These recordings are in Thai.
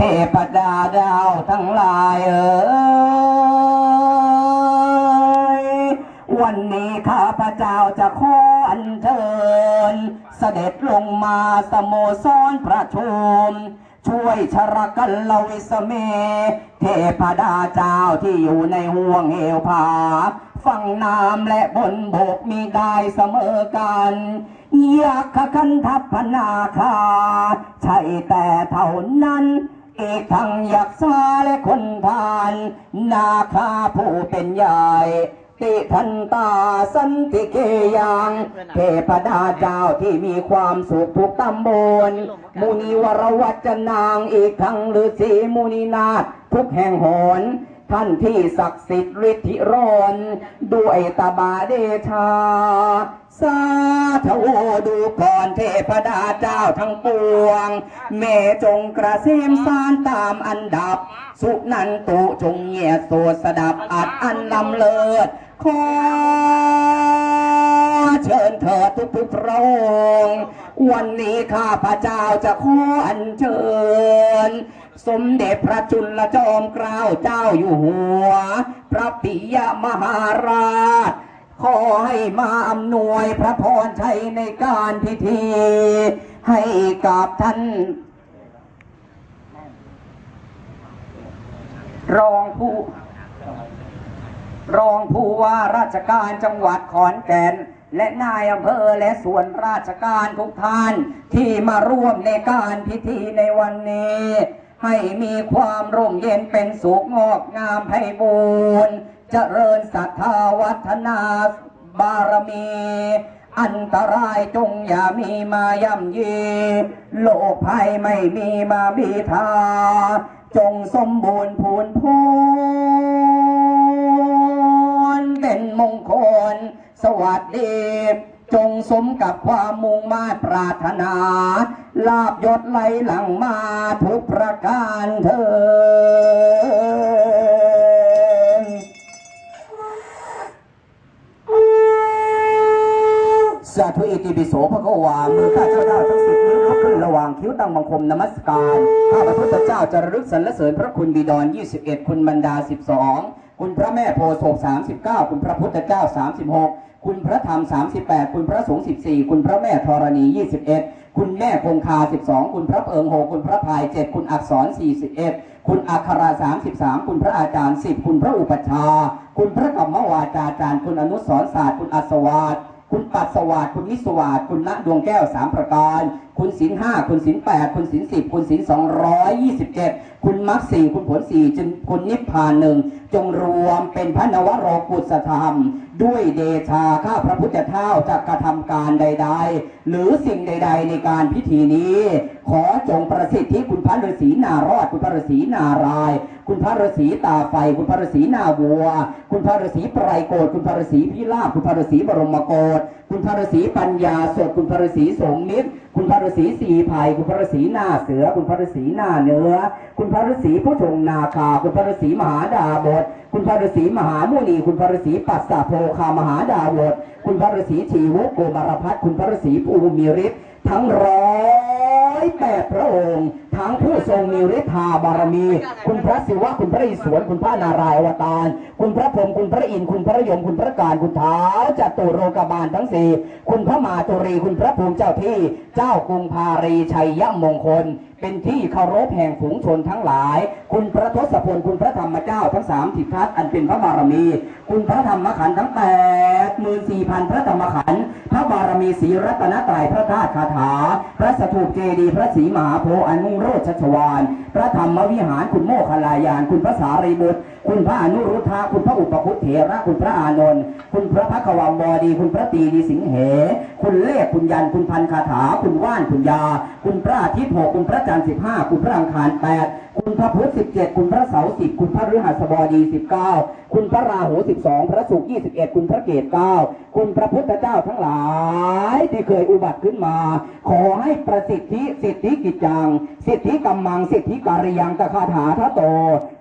ทพดาดาวทั้งหลายเอ๋ยวันนี้ข้าพเจ้าจะขออัญเชิญ เสด็จลงมาสโมสรประชุม ช่วยชรกันลวิสเม เทพดาเจ้าที่อยู่ในห่วงเหวผาฝั่งน้ำและบนบกมีได้เสมอกันอยากขคันทัพนาคา ใช่แต่เท่านั้น อีกทั้งอยากซาและคนทาน นาคาผู้เป็นใหญ่ติทันตาสันติเกยังเทพดาเจ้าที่มีความสุขทุกตำบล มุนีวรวัจนางอีกทั้งฤาษีมุนีนาถทุกแห่งหน ท่านที่ศักดิ์สิทธิ์ฤทธิรอนด้วยตาบาเดชา สาธุดูก่อนเทพดาเจ้าทั้งปวง เมจงกระเซมสารตามอันดับ สุนันตุจงเงียโสดสดับอัดอันลำเลิศขอเชิญเถิดทุกทุกพระองค์วันนี้ข้าพระเจ้าจะขออัญเชิญ สมเด็จพระจุลจอมเกล้าเจ้าอยู่หัว พระปิยมหาราช ขอให้มาอำนวยพระพรชัยในการพิธี ให้กับท่านรองผู้รองผู้ว่าราชการจังหวัดขอนแก่น และนายอำเภอและส่วนราชการทุกท่านที่มาร่วมในการพิธีในวันนี้ ให้มีความร่มเย็นเป็นสุขงอกงามไพบูรณ์เจริญศรัทธาวัฒนาบารมี อันตรายจงอย่ามีมาย่ำยี โลกภัยไม่มีมาบีทา จงสมบูรณ์พูนพูนเป็นมงคล สวัสดี จงสมกับความมุ่งมา่ปรารถนา ลาบยศไหลหลังมาทุกประการเถิดสาธุอิติปิโสพระกวามือข้าเจ้าได้ทั้งสิบนิ้วยกขึ้นระหว่างคิ้วตั้งบังคมนมัสการ ข้าพระพุทธเจ้าจะระลึกสรรเสริญพระคุณบิดร 21 คุณบรรดา 12 คุณพระแม่โพธิ์ศก39 คุณพระพุทธเจ้า 36 คุณพระธรรม 38 คุณพระสงฆ์14 คุณพระแม่ธรณี 21 คุณแม่คงคา 12 คุณพระเอิงโหคุณพระพาย 7 คุณอักษร 41 คุณอัครา33 คุณพระอาจารย์ 10 คุณพระอุปชา คุณพระกรรมวาจาจารย์ คุณอนุสรศาสตร์ คุณอัศวาสคุณปัสสวาสคุณวิสวาสคุณณดวงแก้วสามประการคุณศินห้าคุณศินแปดคุณศินสิบคุณศินสองร้อยยี่สิบเจ็ดคุณมรรคสี่คุณผลสี่จึงคุณนิพพานหนึ่งจงรวมเป็นพระนวโรกุสธรรม ด้วยเดชาข้าพระพุทธเจ้าจะกระทำการใด ๆ หรือสิ่งใด ๆ ในการพิธีนี้ ขอจงประสิทธิคุณพระฤาษีนารอดคุณพระฤาษีนารายคุณพระฤาษีตาไฟ คุณพระฤาษีนาวัว คุณพระฤาษีไพรโกฏคุณพระฤาษีพิราบคุณพระฤาษีบรมโกฏคุณพระฤาษีปัญญาสดคุณพระฤาษีสมนิต คุณพระฤาษีสีภัยคุณพระฤาษีหน้าเสือ คุณพระฤาษีหน้าเนื้อ คุณพระฤาษีผู้ชงนาคา คุณพระฤาษีมหาดาบท คุณพระฤาษีมหามุนี คุณพระฤาษีปัสสะโพคามหาดาบท คุณพระฤาษีชีวุโกมารพัฒคุณพระฤาษีภูมิฤทธิ์ ทั้งร้อยแปดพระองค์ ทั้งผู้ทรงมีฤทธาบารมี คุณพระศิวะ คุณพระอิศวร คุณพระนารายณ์อวตาร คุณพระพรหมคุณพระอินทร์ คุณพระยม คุณพระการ คุณเท้าจัตุโรกบาลทั้งสี่ คุณพระมาตุรี คุณพระภูมิเจ้าที่ เจ้ากรุงพารีชัยยมงคล เป็นที่เคารพแห่งฝูงชนทั้งหลาย คุณพระทศพลคุณพระธรรมเจ้าทั้งสามสิบทัศอันเป็นพระบารมี คุณพระธรรมขันธ์ทั้งแปดหมื่นสี่พันพระธรรมขันธ์พระบารมีศรีรัตนตรัยพระธาตุคาถา พระสถูปเจดีย์พระศรีมหาโพธิ์อนุโรธชัชวาน พระธรรมวิหารคุณโมคลายาน คุณพระสารีบุตรคุณพระอนุรุทธะคุณพระอุปคุตเถระ คุณพระอานนท์คุณพระพักวัมบดี คุณพระตีดีสิงเห คุณเลขคุณยันคุณพันคาถา คุณว่านคุณยา คุณพระอาทิตย์หกคุณพระจันทร์สิบห้าคุณพระอังคารแปด คุณพระพุธสิบเจ็ดคุณพระเสาสิบคุณพระฤหัสบดีสิบเก้าคุณพระราหูสิบสองพระศุกร์ยี่สิบเอ็ดคุณพระเกศเก้าคุณพระพุทธเจ้าทั้งหลายที่เคยอุบัติขึ้นมา ขอให้ประสิทธิสิทธิกิจจัง สิทธิกัมมังสิทธิการยังตคาถาทะโต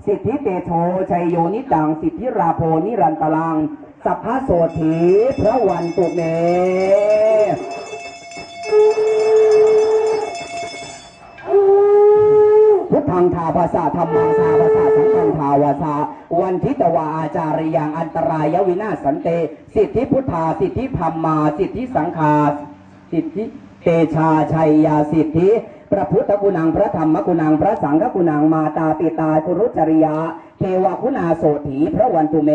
สิทธิเตโชชัยโยนิตัง สิทธิราโพนิรันตลังสัพพะโสถีพระวันตุเม ทังทาภาษาธรรมังทาภาสาสังฆังทาวาสาวันทิตวาอาจาริยังอันตรายวินาศสันเต สิทธิพุทธาสิทธิพัมมา สิทธิสังฆาสิทธิเตชาชัยยาสิทธิ พระพุทธกุณังพระธรรมกุณังพระสังฆกุณังมาตาปิตาคุรุจริยาเทวคุณาโสถีพระวันตุเม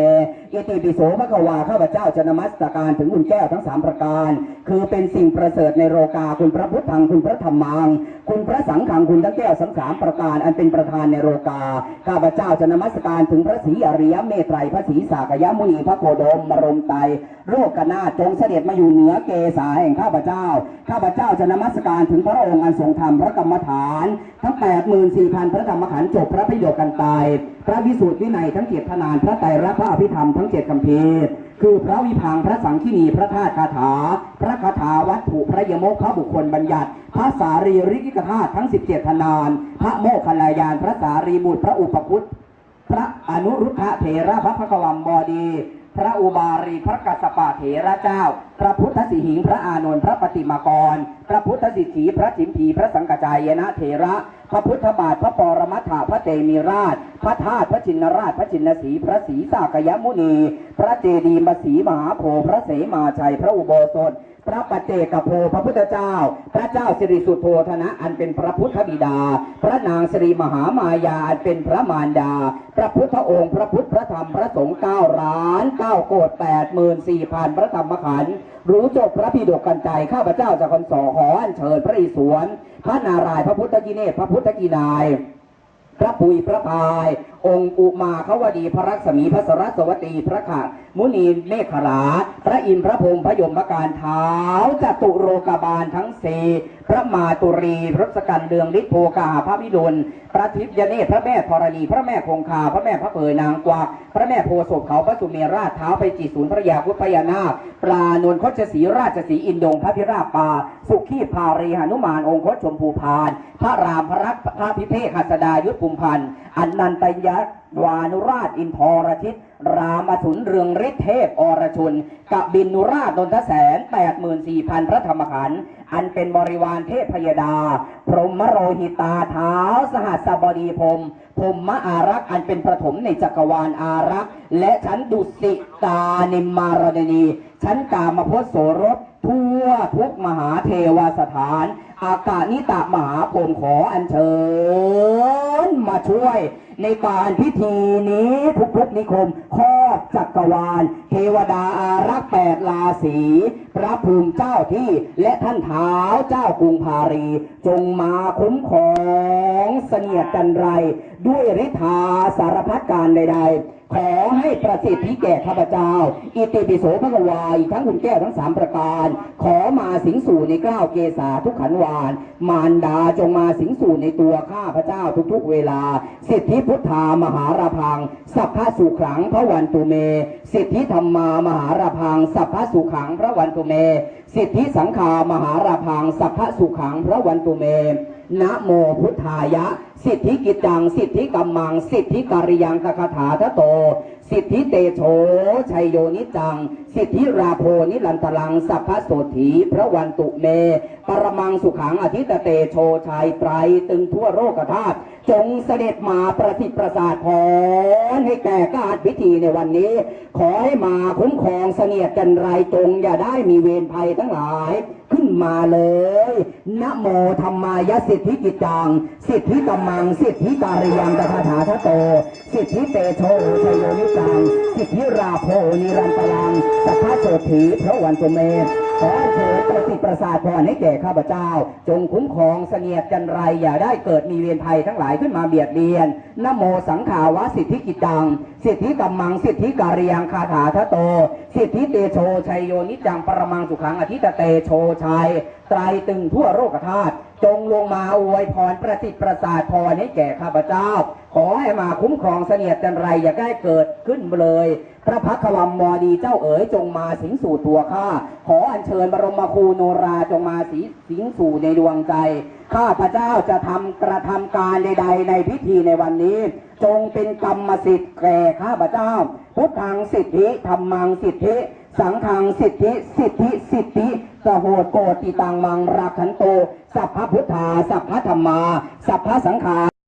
อิติปิโสพระกวาข้าพเจ้าจะนมัสการถึงคุณแก้วทั้งสามประการ คือเป็นสิ่งประเสริฐในโลกาคุณพระพุทธังคุณพระธรรมัง คุณพระสังฆังคุณทั้งแก้วทั้งสามประการ อันเป็นประธานในโลกาข้าพเจ้าจะนมัสการถึงพระศรีอริยเมตไตรพระศรีสากยมุนีพระโคดมมรมไตรโรกนาจงเสด็จมาอยู่เหนือเกศาแห่งข้าพเจ้า ข้าพเจ้าจะนมัสการถึงพระองค์อันทรงธรรมระกรรมฐาน ทั้ง84,000พระธรรมขันธ์จบพระพิโยกันตาย พระวิสุทธิวินัยทั้งเจ็ดทนานพระไตรรักษณ์พระอภิธรรมทั้งเจ็ดคำพีคือพระวิพังพระสังคีนีพระธาตุคาถา พระคาถาวัตถุพระยมกพระบุคคลบัญญัติ พระสารีริกธาตุทั้ง 17ทนาน พระโมคคัลลายานพระสารีบุตรพระอุปคุตพระอนุรุทธะเถระพระพกวัมบดี พระอุบารีพระกัสสปะเถระเจ้า พระพุทธสิหิงพระอานนท์พระปฏิมากร พระพุทธสิทีพระจิมพีพระสังกจายนะเถระ พระพุทธบาทพระปรมัตถาพระเตมีราช พระธาตุพระจินราชพระจินสีพระศรีสากยมุนี พระเจดีมสีมหาโพพระเสมาชัยพระอุโบสถ พระปัจเจกโพพระพุทธเจ้า พระเจ้าสิริสุทโธธนะอันเป็นพระพุทธบิดา พระนางสิริมหามายาอันเป็นพระมารดา พระพุทธองค์ พระพุทธพระธรรมพระสงฆ์เก้าล้านเก้าโกดแปดหมื่นสี่พันพระธรรมขันธ์รู้จบพระพิดกกันใจข้าพเจ้าจะคนสอขออัญเชิญพระอิศวรพระนารายณ์พระพุทธกิเนศพระพุทธกินายพระปุยพระพาย องค์อุมาขวดีพระรักษมีพระสรัสวตีพระขามุนีเมฆลา พระอินทร์พระพรมพระยมพระการเท้าจตุโรกบาลทั้งสี่พระมาตุรีพระสกันเดืองฤทธิโพกาพระวิรุณพระทิพยเนตรพระแม่ธรณี พระแม่คงคา พระแม่พระเผยนางกวักพระแม่โพศพเขาพระสุเมราชเท้าไปจีศูนย์พระยาพุทธพญานาคปลานวลคชสีราชสีอินดงพระพิราบปา สุขีพารีหนุมานองค์คตชมพูพาน พระรามพระรักพระพิเภกหัสดายุทธภูมิพันธ์อันนันตยักษ์วานุราชอินทรชิต รามสุนเรืองฤทธิเทพ อรชุนกบินนุราชนนทแสนแปดหมื่นสี่พันพระธรรมขันธ์อันเป็นบริวารเทพพยดา พรหมโรหิตาเท้า สหัสบดีพรมพรหมอารักษ์อันเป็นประถมในจักรวาลอารักษ์ และชั้นดุสิตานิมมารณนีชั้นกามพจน์โสรสทั่วทุกมหาเทวสถาน อากาศนิตะมหาพรมขออัญเชิญมาช่วย ในการพิธีนี้ทุกๆนิคมครอบจักรวาล เทวดาอารักษ์แปดราศีพระภูมิเจ้าที่และท่านเท้าเจ้ากรุงพารี จงมาคุ้มของเสนียดจันไร ด้วยฤทธาสารพัดการใดๆ ขอให้ประสิทธิแก่ข้าพเจ้า อิติปิโสพระกวาอีกทั้งคุณแก้วทั้งสามประการ ขอมาสิงสู่ในเกล้าวเกษาทุกขันวาน มารดาจงมาสิงสู่ในตัวข้าพเจ้าทุกๆเวลา สิทธิพุทธามหาราพัง สัพพะสุขังพระวันตุเม สิทธิธรรมามหาราพัง สัพพะสุขังพระวันตุเม สิทธิสังฆามหาราพัง สัพพะสุขังพระวันตุเม นะโมพุทธายะ สิทธิกิจัง สิทธิกัมมัง สิทธิการิยังคคาถาทะโต สิทธิเตโชชัยโยนิจัง สิทธิราโพนิลันตลัง สัพพะโสถีพระวันตุเม ปรมังสุขังอธิตเตโชชัยไตรตึงทั่วโลกธาตุจงเสด็จมาประสิทธิ์ประสาทพรให้แก่การพิธีในวันนี้ ขอให้มาคุ้มครองเสนียดจันไรจงอย่าได้มีเวรภัยทั้งหลาย นมาเลยนะโมธรรมายสิทธิกิจจัง สิทธิกัมมัง สิทธิการิยังตถาถาทโต สิทธิเตโชชโยนิจัง สิทธิราโพนิรันตลังสัพพะโสถีพระวันตุเม ขอเชิญประสิทธิ์ประสาทพรให้แก่ข้าพเจ้า จงคุ้มครองเสนียดจันไรอย่าได้เกิดมีเวรภัยทั้งหลายขึ้นมาเบียดเบียนนโมสังขาวะสิทธิกิจัง สิทธิกัมมัง สิทธิการียังคาถาทะโต สิทธิเตโชชัยโยนิจังปรมังสุขังอธิตเตโชชัยไตรตึงทั่วโลกธาตุ จงลงมาอวยพรประสิทธิ์ประสาทพรให้แก่ข้าพเจ้า ขอให้มาคุ้มครองเสนียดจันไรอย่าได้เกิดขึ้นเลย พระพักขวัมมอดีเจ้าเอ๋ยจงมาสิงสู่ตัวข้า ขออัญเชิญบรมครูโนราจงมาสิสิงสู่ในดวงใจ ข้าพเจ้าจะทำกระทำการใด ๆ ในพิธีในวันนี้ จงเป็นกรรมสิทธิ์แก่ข้าพเจ้า พุทธังสิทธิธรรมังสิทธิ สังฆังสิทธิ สิทธิ สิทธิสโหดโกติตังมังรักขันโต สัพพพุทธา สัพพะธรรมา สัพพะสังฆา